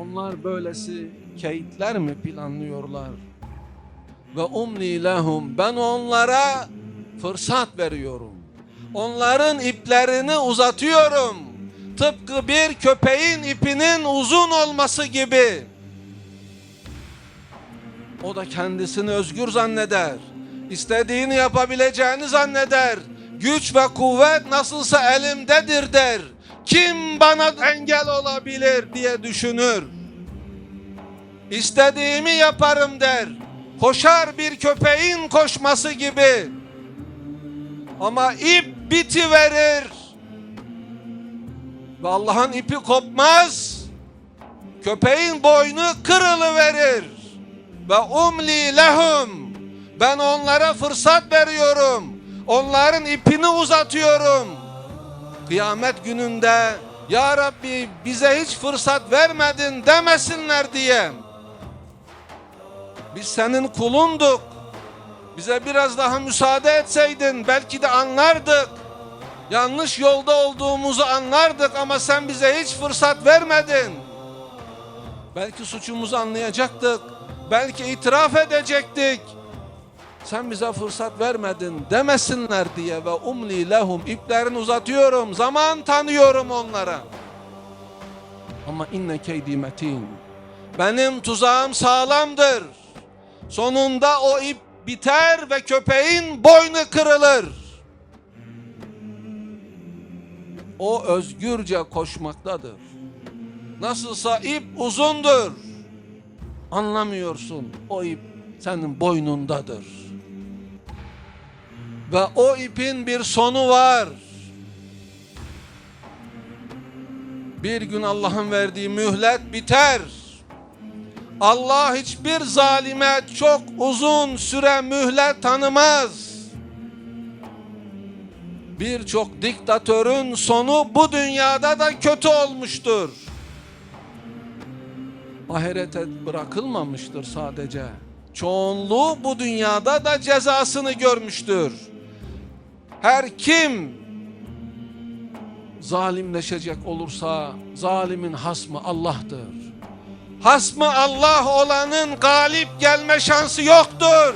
Onlar böylesi keyitler mi planlıyorlar? Ve umli lehum ben onlara fırsat veriyorum. Onların iplerini uzatıyorum. Tıpkı bir köpeğin ipinin uzun olması gibi. O da kendisini özgür zanneder. İstediğini yapabileceğini zanneder. Güç ve kuvvet nasılsa elimdedir der. Kim bana engel olabilir diye düşünür. İstediğimi yaparım der. Koşar bir köpeğin koşması gibi. Ama ip biti verir. Ve Allah'ın ipi kopmaz. Köpeğin boynu kırılı verir. Ve umli lehum. Ben onlara fırsat veriyorum. Onların ipini uzatıyorum. Kıyamet gününde Ya Rabbi bize hiç fırsat vermedin demesinler diye. Biz senin kulunduk. Bize biraz daha müsaade etseydin belki de anlardık. Yanlış yolda olduğumuzu anlardık ama sen bize hiç fırsat vermedin. Belki suçumuzu anlayacaktık. Belki itiraf edecektik. Sen bize fırsat vermedin demesinler diye ve umli lehum iplerini uzatıyorum. Zaman tanıyorum onlara. Ama inne keydi metin. Benim tuzağım sağlamdır. Sonunda o ip biter ve köpeğin boynu kırılır. O özgürce koşmaktadır. Nasılsa ip uzundur. Anlamıyorsun. O ip senin boynundadır. Ve o ipin bir sonu var. Bir gün Allah'ın verdiği mühlet biter. Allah hiçbir zalime çok uzun süre mühlet tanımaz. Birçok diktatörün sonu bu dünyada da kötü olmuştur. Ahirete bırakılmamıştır sadece. Çoğunluğu bu dünyada da cezasını görmüştür. Her kim zalimleşecek olursa zalimin hasmı Allah'tır. Hasmı Allah olanın galip gelme şansı yoktur.